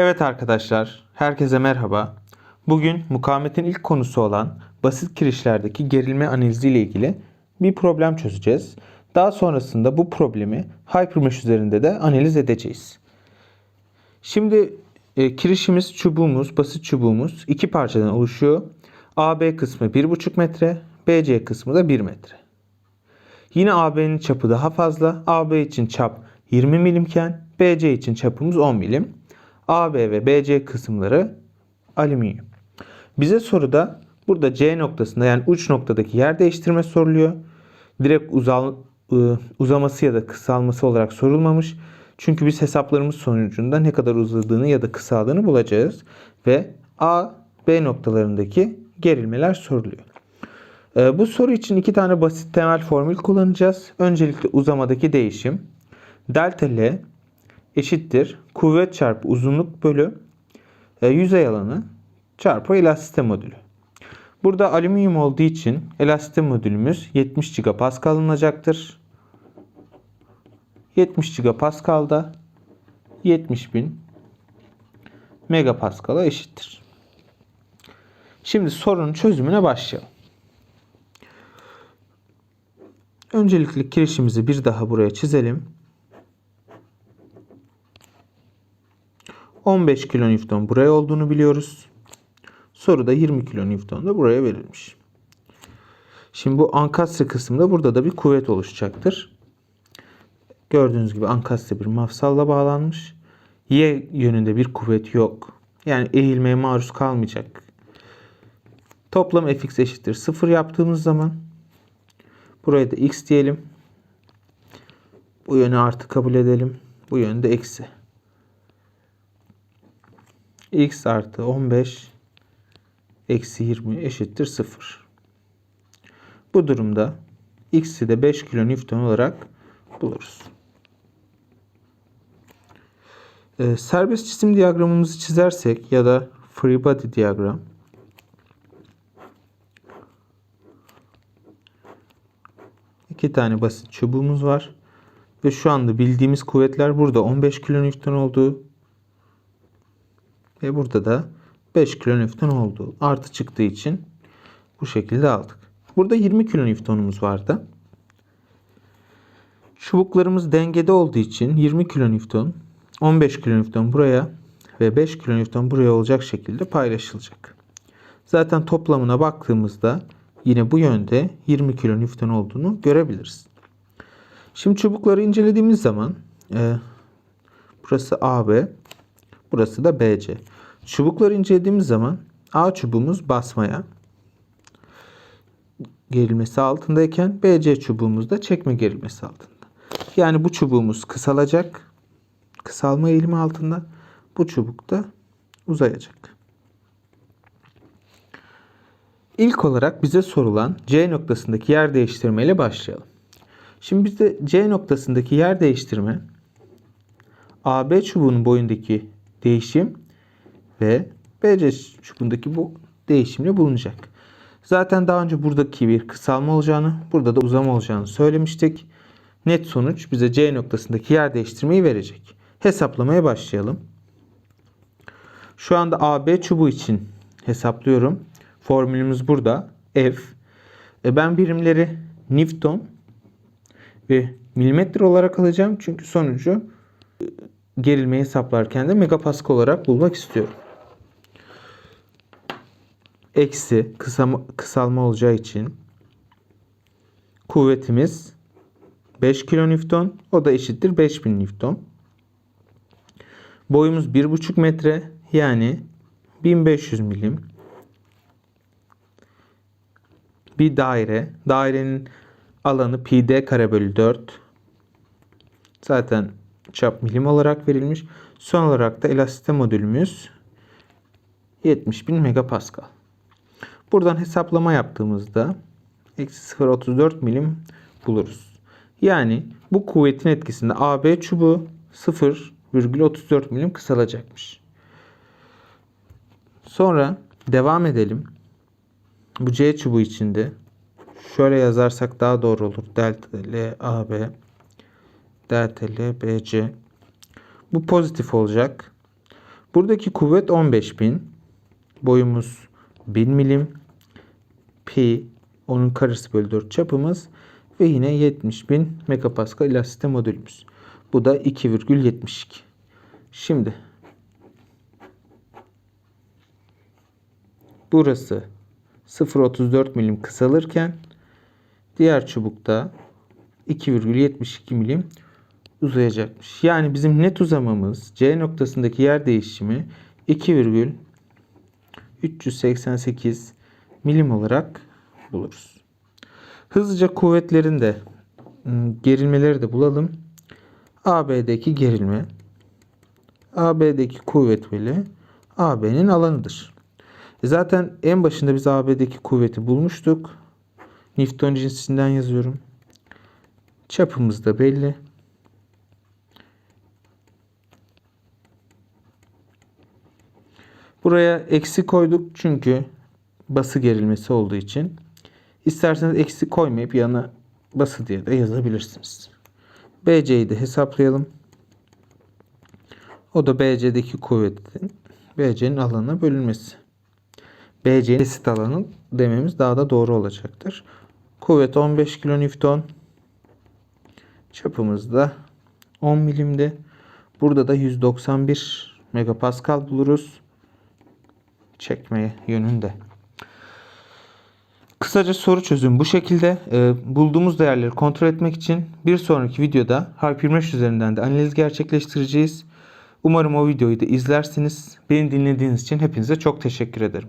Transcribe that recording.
Evet arkadaşlar, herkese merhaba. Bugün mukavemetin ilk konusu olan basit kirişlerdeki gerilme analizi ile ilgili bir problem çözeceğiz. Daha sonrasında bu problemi Hypermesh üzerinde de analiz edeceğiz. Şimdi e, kirişimiz, çubuğumuz, basit çubuğumuz iki parçadan oluşuyor. AB kısmı 1,5 metre, BC kısmı da 1 metre. Yine AB'nin çapı daha fazla. AB için çap 20 milimken BC için çapımız 10 milim. AB ve BC kısımları alüminyum. Bize soruda burada C noktasında yani uç noktadaki yer değiştirme soruluyor. Direkt uzal, ı, uzaması ya da kısalması olarak sorulmamış. Çünkü biz hesaplarımız sonucunda ne kadar uzadığını ya da kısaldığını bulacağız. Ve A, B noktalarındaki gerilmeler soruluyor. Ee, Bu soru için iki tane basit temel formül kullanacağız. Öncelikle uzamadaki değişim. Delta L eşittir kuvvet çarpı uzunluk bölü e, yüzey alanı çarpı elastisite modülü. Burada alüminyum olduğu için elastisite modülümüz 70 gigapascal alınacaktır. 70 gigapascal da 70.000 megapascal'a eşittir. Şimdi sorunun çözümüne başlayalım. Öncelikle kirişimizi bir daha buraya çizelim. 15 kilonewton buraya olduğunu biliyoruz. Soruda 20 kilonewton da buraya verilmiş. Şimdi bu ankastre kısmında burada da bir kuvvet oluşacaktır. Gördüğünüz gibi ankastre bir mafsalla bağlanmış. Y yönünde bir kuvvet yok. Yani eğilmeye maruz kalmayacak. Toplam fx eşittir 0 yaptığımız zaman buraya da x diyelim. Bu yönü artı kabul edelim. Bu yönde eksi x artı 15 eksi 20 eşittir 0. Bu durumda x'i de 5 kilonewton olarak buluruz. Ee, serbest cisim diyagramımızı çizersek ya da free body diyagram iki tane basit çubuğumuz var ve şu anda bildiğimiz kuvvetler burada 15 kilonewton olduğu ve burada da 5 kilonewton olduğu artı çıktığı için bu şekilde aldık. Burada 20 kilonewtonumuz vardı. Çubuklarımız dengede olduğu için 20 kilonewton, 15 kilonewton buraya ve 5 kilonewton buraya olacak şekilde paylaşılacak. Zaten toplamına baktığımızda yine bu yönde 20 kilonewton olduğunu görebiliriz. Şimdi çubukları incelediğimiz zaman e, burası AB, burası da BC. Çubukları incelediğimiz zaman A çubuğumuz basmaya gerilmesi altındayken BC çubuğumuz da çekme gerilmesi altında. Yani bu çubuğumuz kısalacak. Kısalma eğilimi altında. Bu çubuk da uzayacak. İlk olarak bize sorulan C noktasındaki yer değiştirme ile başlayalım. Şimdi bizde C noktasındaki yer değiştirme AB çubuğunun boyundaki değişim ve BC çubuğundaki bu değişimle bulunacak. Zaten daha önce buradaki bir kısalma olacağını, burada da uzama olacağını söylemiştik. Net sonuç bize C noktasındaki yer değiştirmeyi verecek. Hesaplamaya başlayalım. Şu anda AB çubuğu için hesaplıyorum. Formülümüz burada. F. E ben birimleri Newton ve milimetre olarak alacağım. Çünkü sonucu gerilmeyi hesaplarken de megapascal olarak bulmak istiyorum. Eksi kısalma, kısalma olacağı için kuvvetimiz 5 kilonewton. O da eşittir 5000 newton. Boyumuz 1,5 metre yani 1500 milim. Bir daire. Dairenin alanı pi kare bölü 4. Zaten çap milim olarak verilmiş. Son olarak da elastisite modülümüz 70.000 megapascal. Buradan hesaplama yaptığımızda eksi 0.34 milim buluruz. Yani bu kuvvetin etkisinde AB çubuğu 0,34 milim kısalacakmış. Sonra devam edelim. Bu C çubuğu içinde şöyle yazarsak daha doğru olur. Delta L AB delta L BC bu pozitif olacak. Buradaki kuvvet 15.000. Boyumuz 1000 milim. Pi onun karesi bölü 4 çapımız ve yine 70.000 megapascal elastisite modülümüz. Bu da 2,72. Şimdi burası 0.34 milim kısalırken diğer çubukta 2,72 milim uzayacakmış. Yani bizim net uzamamız C noktasındaki yer değişimi 2,388 milim olarak buluruz. Hızlıca kuvvetlerin de ım, gerilmeleri de bulalım. AB'deki gerilme AB'deki kuvvet bölü AB'nin alanıdır. E Zaten en başında biz AB'deki kuvveti bulmuştuk. Newton cinsinden yazıyorum. Çapımız da belli. Buraya eksi koyduk çünkü bası gerilmesi olduğu için. İsterseniz eksi koymayıp yana bası diye de yazabilirsiniz. BC'yi de hesaplayalım. O da BC'deki kuvvetin BC'nin alanına bölünmesi. BC'nin esit alanı dememiz daha da doğru olacaktır. Kuvvet 15 kilonewton. Çapımız da 10 milimde. Burada da 191 megapascal buluruz. Çekme yönünde. Kısaca soru çözüm bu şekilde. Ee, bulduğumuz değerleri kontrol etmek için bir sonraki videoda Hypermesh üzerinden de analiz gerçekleştireceğiz. Umarım o videoyu da izlersiniz. Beni dinlediğiniz için hepinize çok teşekkür ederim.